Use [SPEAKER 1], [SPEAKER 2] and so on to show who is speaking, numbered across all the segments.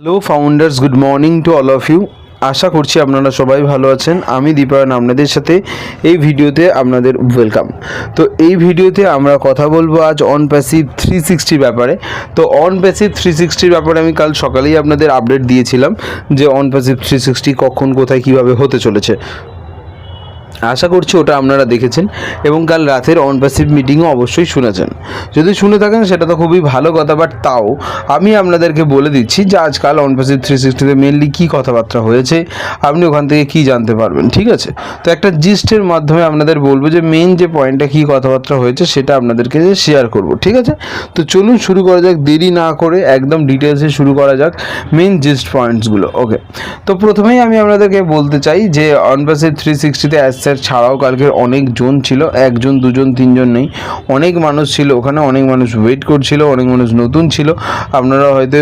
[SPEAKER 1] Hello founders good morning to all of you আশা করছি আপনারা সবাই ভালো আছেন। আমি দীপায়ন, আপনাদের সাথে এই ভিডিওতে আপনাদের ওয়েলকাম তো এই ভিডিওতে আমরা কথা বলব আজ অন প্যাসিভ থ্রি সিক্সটির ব্যাপারে। তো অন প্যাসিভ থ্রি সিক্সটির ব্যাপারে আমি কাল সকালেই আপনাদের আপডেট দিয়েছিলাম যে অন প্যাসিভ থ্রি সিক্সটি কখন, কোথায়, কীভাবে হতে চলেছে। আশা করছি ওটা আপনারা দেখেছেন এবং কাল রাতের অন প্যাসিভ মিটিংও অবশ্যই শুনেছেন। যদি শুনে থাকেন সেটা তো খুবই ভালো কথা বাট তাও আমি আপনাদেরকে বলে দিচ্ছি যে আজকাল অন প্যাসিভ থ্রি সিক্সটিতে মেনলি কী কথাবার্তা হয়েছে, আপনি ওখান থেকে কী জানতে পারবেন, ঠিক আছে? তো একটা জিস্টের মাধ্যমে আপনাদের বলব যে মেন যে পয়েন্টটা কী কথাবার্তা হয়েছে সেটা আপনাদেরকে শেয়ার করব, ঠিক আছে? তো চলুন শুরু করা যাক, দেরি না করে একদম ডিটেলসে শুরু করা যাক মেন জিস্ট পয়েন্টসগুলো ওকে তো প্রথমেই আমি আপনাদেরকে বলতে চাই যে অনবাসের থ্রি সিক্সটিতে অ্যাসেট ছাড়াও কালকে অনেক জন ছিল, একজন, দুজন, তিনজন নেই। অনেক মানুষ ছিল ওখানে, অনেক মানুষ ওয়েট করছিল, অনেক মানুষ নতুন ছিল। আপনারা হয়তো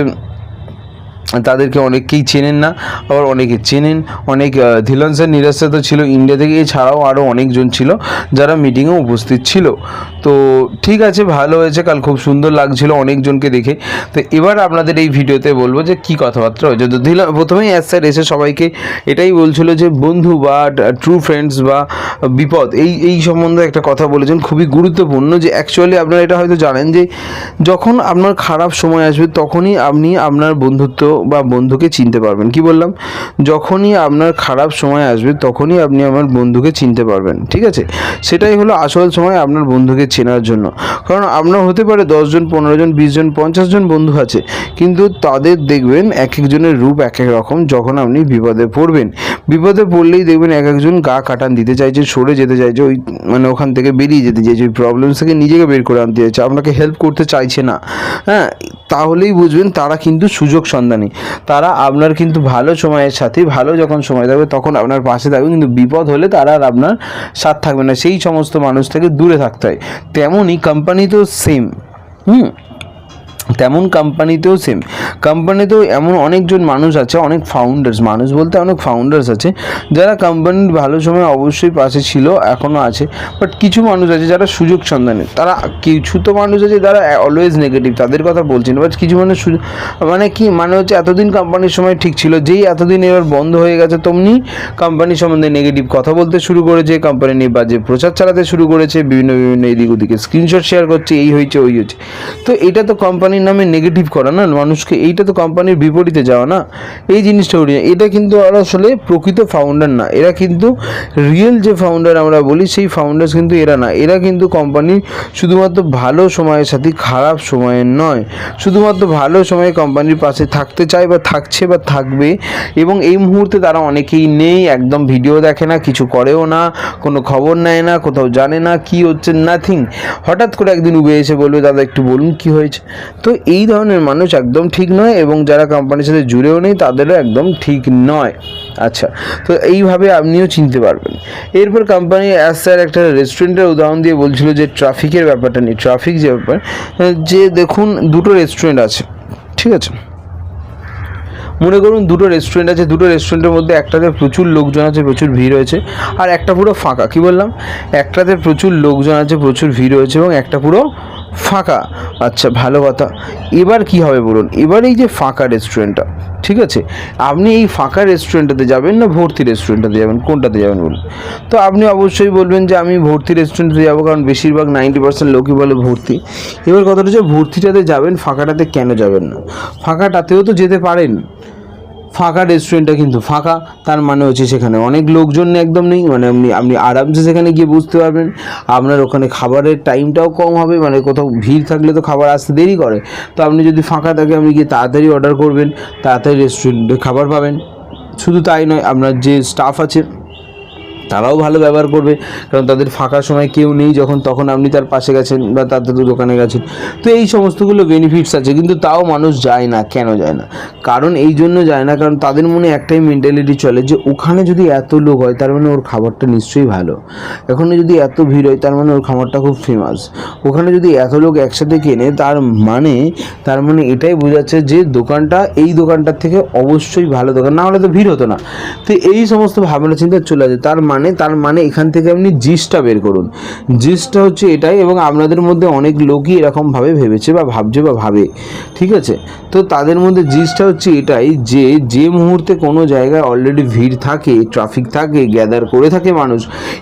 [SPEAKER 1] তাদেরকে অনেককেই চেনেন না, আবার অনেকে চেনেন, অনেক ধিলন স্যার তো ছিল ইন্ডিয়া থেকে, এছাড়াও আরও অনেকজন ছিল যারা মিটিংয়ে উপস্থিত ছিল। তো ঠিক আছে, ভালো হয়েছে, কাল খুব সুন্দর লাগছিল অনেকজনকে দেখে। তো এবার আপনাদের এই ভিডিওতে বলব যে কী কথাবার্তা হয়েছে। তো ধিলন প্রথমেই অ্যাজ স্যার এসে সবাইকে এটাই বলছিল যে বন্ধু বা ট্রু ফ্রেন্ডস বা, বিপদ, এই এই সম্বন্ধে একটা কথা বলেছেন। খুবই গুরুত্বপূর্ণ যে অ্যাকচুয়ালি আপনারা এটা হয়তো জানেন যে যখন আপনার খারাপ সময় আসবে, তখনই আপনি আপনার বন্ধুত্ব বা বন্ধুকে চিনতে পারবেন। কি বললাম? যখনই আপনার খারাপ সময় আসবে, তখনই আপনি আমার বন্ধুকে চিনতে পারবেন, ঠিক আছে? সেটাই হলো আসল সময় আপনার বন্ধুকে চেনার জন্য। কারণ আপনার হতে পারে দশজন পনেরো জন, বিশ জন, পঞ্চাশ জন বন্ধু আছে, কিন্তু তাদের দেখবেন এক একজনের রূপ এক এক রকম যখন আপনি বিপদে পড়বেন। বিপদে পড়লেই দেখবেন এক একজন গা কাটান দিতে চাইছে, সরে যেতে চাইছে, ওই মানে ওখান থেকে বেরিয়ে যেতে চাইছে, ওই প্রবলেমস থেকে নিজেকে বের করে আনতে চাইছে, আপনাকে হেল্প করতে চাইছে না। হ্যাঁ তাহলেই বুঝবেন তারা কিন্তু সুযোগ সন্ধানী। তারা আপনার কিন্তু ভালো সময়ের সাথে, ভালো যখন সময় থাকবে তখন আপনার পাশে থাকবে, কিন্তু বিপদ হলে তারা আর আপনার সাথ থাকবে না। সেই সমস্ত মানুষ থেকে দূরে থাকতে হয়। তেমনই কোম্পানি তো সেম হুম? তেমন কোম্পানিতেও সেম কোম্পানিতেও এমন অনেকজন মানুষ আছে, অনেক ফাউন্ডার্স মানুষ বলতে অনেক ফাউন্ডার্স আছে, যারা কোম্পানির ভালো সময় অবশ্যই পাশে ছিল এখনও আছে বাট কিছু মানুষ আছে যারা সুযোগ সন্ধানে। তারা কিছু তো মানুষ আছে যারা অলওয়েজ নেগেটিভ তাদের কথা বলছি না বাট কিছু মানুষ মানে কি মানে হচ্ছে এতদিন কোম্পানির সময় ঠিক ছিল, যেই এতদিন এবার বন্ধ হয়ে গেছে, তেমনি কোম্পানি সম্বন্ধে নেগেটিভ কথা বলতে শুরু করেছে কোম্পানি নিয়ে বাজে প্রচার চালাতে শুরু করেছে, বিভিন্ন বিভিন্ন এদিক ওদিকে। স্ক্রিনশট শেয়ার করছে, এই হয়েছে, ওই হয়েছে। তো এটা তো কোম্পানির নামে নেগেটিভ করা না, মানুষকে এইটা তো কোম্পানির বিপরীতে যাওয়া না। এই জিনিসটা উড়িয়ে, এটা কিন্তু আর আসলে প্রকৃত ফাউন্ডার না। এরা কিন্তু রিয়েল যে ফাউন্ডার আমরা বলি, সেই ফাউন্ডার্স কিন্তু এরা না। এরা কিন্তু কোম্পানির শুধুমাত্র ভালো সময়ের সাথে খারাপ সময়ের নয়। শুধুমাত্র ভালো সময়ে কোম্পানির পাশে থাকতে চায় বা থাকছে বা থাকবে এবং এই মুহূর্তে তারা অনেকেই নেই, একদম ভিডিও দেখে না, কিছু করেও না, কোনো খবর নেয় না, কোথাও জানে না, কি হচ্ছে নাথিং হঠাৎ করে একদিন উবে এসে বলবে, দাদা, একটু বলুন কি হয়েছে? তো এই ধরনের মানুষ একদম ঠিক নয় এবং যারা কোম্পানির সাথে জুড়েও নেই, তাদেরও একদম ঠিক নয়। আচ্ছা তো এইভাবে আপনিও চিনতে পারবেন। এরপর কোম্পানি অ্যাজ স্যার একটা রেস্টুরেন্টের উদাহরণ দিয়ে বলছিল যে ট্রাফিকের ব্যাপারটা নেই ট্রাফিক যে ব্যাপার, যে দেখুন দুটো রেস্টুরেন্ট আছে, ঠিক আছে? মনে করুন দুটো রেস্টুরেন্ট আছে, দুটো রেস্টুরেন্টের মধ্যে একটাতে প্রচুর লোকজন আছে, প্রচুর ভিড় হয়েছে আর একটা পুরো ফাঁকা, কি বললাম? একটাতে প্রচুর লোকজন আছে, প্রচুর ভিড় হয়েছে এবং একটা পুরো ফাঁকা। আচ্ছা ভালো কথা। এবার কি হবে বলুন? এবার এই যে ফাঁকা রেস্টুরেন্টটা ঠিক আছে? আপনি এই ফাঁকা রেস্টুরেন্টটাতে যাবেন না ভর্তি রেস্টুরেন্টটাতে যাবেন? কোনটাতে যাবেন বলুন? তো আপনি অবশ্যই বলবেন যে আমি ভর্তি রেস্টুরেন্টে যাব, কারণ বেশিরভাগ নাইনটি পার্সেন্ট লোকই বলে ভর্তি। এবার কথাটা হচ্ছে, ভর্তিটাতে যাবেন, ফাঁকাটাতে কেন যাবেন না? ফাঁকাটাতেও তো যেতে পারেন। ফাঁকা রেস্টুরেন্টটা কিন্তু ফাঁকা। তার মানে হচ্ছে সেখানে অনেক লোকজন একদম নেই। মানে আপনি আপনি আরামসে সেখানে গিয়ে বুঝতে পারবেন। আপনার ওখানে খাবারের টাইমটাও কম হবে মানে কোথাও ভিড় থাকলে তো খাবার আসতে দেরি করে। তো আপনি যদি ফাঁকা থাকে, আপনি গিয়ে তাড়াতাড়ি অর্ডার করবেন, তাড়াতাড়ি রেস্টুরেন্টে খাবার পাবেন। শুধু তাই নয়, আপনার যে স্টাফ আছে তারাও ভালো ব্যবহার করবে, কারণ তাদের ফাঁকা সময় কেউ নেই যখন, তখন আপনি তার পাশে গেছেন বা তাদের দোকানে গেছেন। তো এই সমস্তগুলো বেনিফিটস আছে, কিন্তু তাও মানুষ যায় না, কেন যায় না? কারণ এই জন্য যায় না, কারণ তাদের মনে একটাই মেন্টালিটি চলে যে ওখানে যদি এত লোক হয়, তার মানে ওর খাবারটা নিশ্চয়ই ভালো। ওখানে যদি এত ভিড় হয়, তার মানে ওর খাবারটা খুব ফেমাস ওখানে যদি এত লোক একসাথে কেনে, তার মানে তার মানে এটাই বোঝাচ্ছে যে দোকানটা, এই দোকানটার থেকে অবশ্যই ভালো দোকান। না হলে তো ভিড় হতো না। তো এই সমস্ত ভাবনা চিন্তা চলে আসে। তার মানে মানে তার মানে এখান থেকে আপনি জিসটা বের করুন। জিসটা হচ্ছে এটাই এবং আপনাদের মধ্যে অনেক লোকই এরকমভাবে ভেবেছে বা ভাবছে বা ভাবে। ঠিক আছে? তো তাদের মধ্যে জিসটা হচ্ছে এটাই যে যে মুহূর্তে কোনো জায়গায় অলরেডি ভিড় থাকে ট্রাফিক থাকে গ্যাদার করে থাকে মানুষ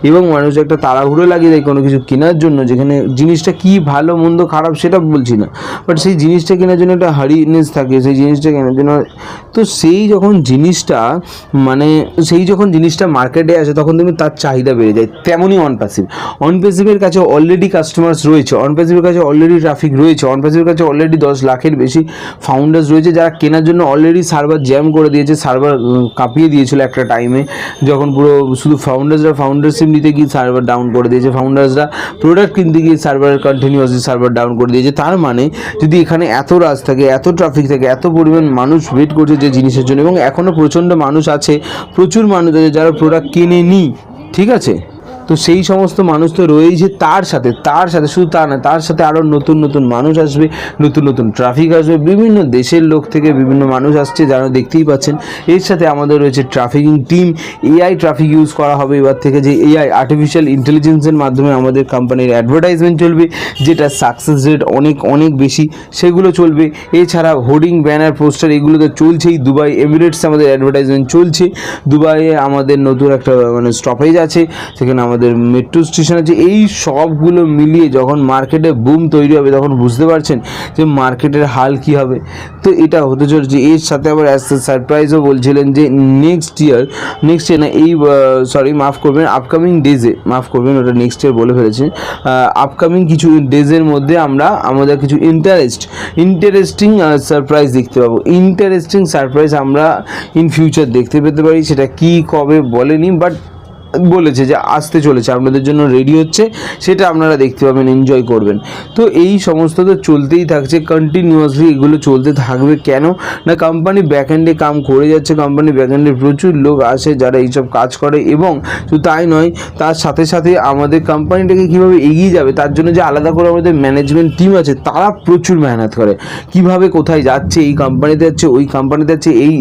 [SPEAKER 1] এবং মানুষ একটা তাড়াহুড়ো লাগিয়ে দেয় কোনো কিছু কেনার জন্য, যেখানে জিনিসটা কি ভালো, মন্দ, খারাপ সেটা বলছি না। বাট সেই জিনিসটা কেনার জন্য একটা হারিনেস থাকে, সেই জিনিসটা কেনার জন্য। তো সেই যখন জিনিসটা মানে সেই যখন জিনিসটা মার্কেটে আসে, তখন তুমি তার চাহিদা বেড়ে যায়, তেমনই অনপ্যাসিভ অনপ্যাসিভের কাছে অলরেডি কাস্টমার্স রয়েছে অনপ্যাসিভের কাছে অলরেডি ট্রাফিক রয়েছে অনপ্যাসিভের কাছে অলরেডি দশ লাখের বেশি ফাউন্ডার্স রয়েছে, যারা কেনার জন্য অলরেডি সার্ভার জ্যাম করে দিয়েছে সার্ভার কাঁপিয়ে দিয়েছিল একটা টাইমে যখন পুরো শুধু ফাউন্ডার্সরা ফাউন্ডারশিপ নিতে গিয়ে সার্ভার ডাউন করে দিয়েছে ফাউন্ডার্সরা প্রোডাক্ট কিনতে গিয়ে সার্ভার কন্টিনিউয়াসলি সার্ভার ডাউন করে দিয়েছে। তার মানে যদি এখানে এত রাজ থাকে, এত ট্রাফিক থাকে, এত পরিমাণ মানুষ ওয়েট করছে যে জিনিসের জন্য, এবং এখনও প্রচণ্ড মানুষ আছে, প্রচুর মানুষ আছে যারা প্রোডাক্ট কেনেনি ঠিক আছে? তো সেই সমস্ত মানুষ তো রয়েছে তার সাথে তার সাথে, শুধু তা না, তার সাথে আরও নতুন নতুন মানুষ আসবে, নতুন নতুন ট্রাফিক আসবে, বিভিন্ন দেশের লোক থেকে বিভিন্ন মানুষ আসছে যারা দেখতেই পাচ্ছেন। এর সাথে আমাদের রয়েছে trafficking team AI traffic use করা হবে। এবার থেকে যে এআই আর্টিফিশিয়াল ইন্টেলিজেন্সের মাধ্যমে আমাদের কোম্পানির অ্যাডভার্টাইজমেন্ট চলবে, যেটা সাকসেস রেট অনেক অনেক বেশি, সেগুলো চলবে। এছাড়া হোর্ডিং ব্যানার পোস্টার এগুলো তো চলছেই। দুবাই এমিরেটস আমাদের অ্যাডভার্টাইজমেন্ট চলছে। দুবাইয়ে আমাদের নতুন একটা মানে স্টপেজ আছে। সেখানে আমাদের মেট্রো স্টেশন আছে এই সবগুলো মিলিয়ে যখন মার্কেটে বুম তৈরি হবে তখন বুঝতে পারছেন যে মার্কেটের হাল কি হবে। তো এটা হতে চলেছে এর সাথে আবার অ্যাজ সারপ্রাইজও বলছিলেন যে নেক্সট ইয়ার নেক্সট ইয়ার না এই সরি মাফ করবেন আপকামিং ডেজে মাফ করবেন, ওটা নেক্সট ইয়ার বলে ফেলেছি আপকামিং কিছু ডেজের মধ্যে আমরা আমাদের কিছু ইন্টারেস্ট ইন্টারেস্টিং সারপ্রাইজ দেখতে পাবো। ইন্টারেস্টিং সারপ্রাইজ আমরা ইন ফিউচার দেখতে পেতে পারি, সেটা কি, কবে বলেনি বাট বলেছে যে আসতে চলেছে। আপনাদের জন্য রেডি হচ্ছে, সেটা আপনারা দেখতে পাবেন এনজয় করবেন। তো এই সমস্ত তো চলতেই থাকছে কন্টিনিউয়াসলি এগুলো চলতে থাকবে কেন? না কোম্পানি ব্যাকএন্ডে কাম করে যাচ্ছে কোম্পানি ব্যাকএন্ডে প্রচুর লোক আসে যারা এইসব কাজ করে এবং শুধু তাই নয়, তার সাথে সাথে আমাদের কোম্পানিটাকে কীভাবে এগিয়ে যাবে, তার জন্য যে আলাদা করে আমাদের ম্যানেজমেন্ট টিম আছে, তারা প্রচুর মেহনত করে। কীভাবে কোথায় যাচ্ছে, এই কোম্পানিতে যাচ্ছে, ওই কোম্পানিতে যাচ্ছে, এই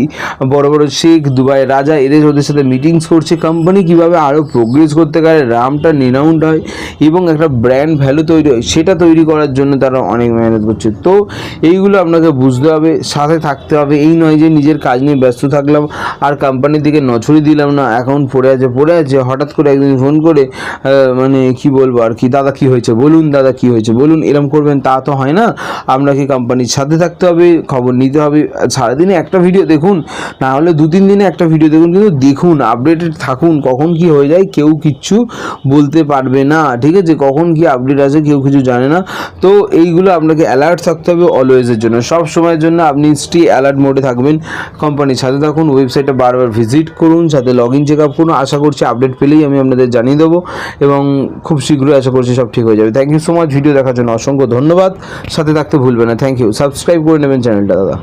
[SPEAKER 1] বড় বড় শেখ, দুবাই রাজা, এদের ওদের সাথে মিটিংস করছে কোম্পানি কীভাবে আরও প্রোগ্রেস করতে পারে রামটা নিনাউন্ড হয় এবং একটা ব্র্যান্ড ভ্যালু তৈরি হয়, সেটা তৈরি করার জন্য তারা অনেক মেহনত করছে। তো এইগুলো আপনাকে বুঝতে হবে, সাথে থাকতে হবে। এই নয় যে নিজের কাজ নিয়ে ব্যস্ত থাকলাম আর কোম্পানির দিকে নজরই দিলাম না অ্যাকাউন্ট পড়ে আছে পড়ে আছে, হঠাৎ করে একদিন ফোন করে মানে কি বলব আর কি, দাদা কি হয়েছে? বলুন দাদা কি হয়েছে? বলুন, এরম করবেন, তা তো হয় না। আপনাকে কোম্পানির সাথে থাকতে হবে, খবর নিতে হবে। সারাদিনে একটা ভিডিও দেখুন, না হলে দু তিন দিনে একটা ভিডিও দেখুন, কিন্তু দেখুন আপডেটেড থাকুন, কখন কি হয়ে যায়, কেউ কিচ্ছু বলতে পারবে না। ঠিক আছে? কখন কি আপডেট আছে কেউ কিছু জানে না। তো এইগুলো আপনাকে অ্যালার্ট থাকতে হবে অলওয়েজের জন্য। সব সময়ের জন্য আপনি স্টে অ্যালার্ট মোডে থাকবেন কোম্পানির সাথে। থাকুন ওয়েবসাইটে বারবার ভিজিট করুন, সাথে লগ ইন চেক আপ করুন। আশা করছি আপডেট পেলেই আমি আপনাদের জানিয়ে দেবো এবং খুব শীঘ্রই আশা করছি সব ঠিক হয়ে যাবে। Thank you so much video দেখার জন্য অসংখ্য ধন্যবাদ। সাথে থাকতে ভুলবেন না। থ্যাংক ইউ সাবস্ক্রাইব করে নেবেন চ্যানেলটা, দাদা।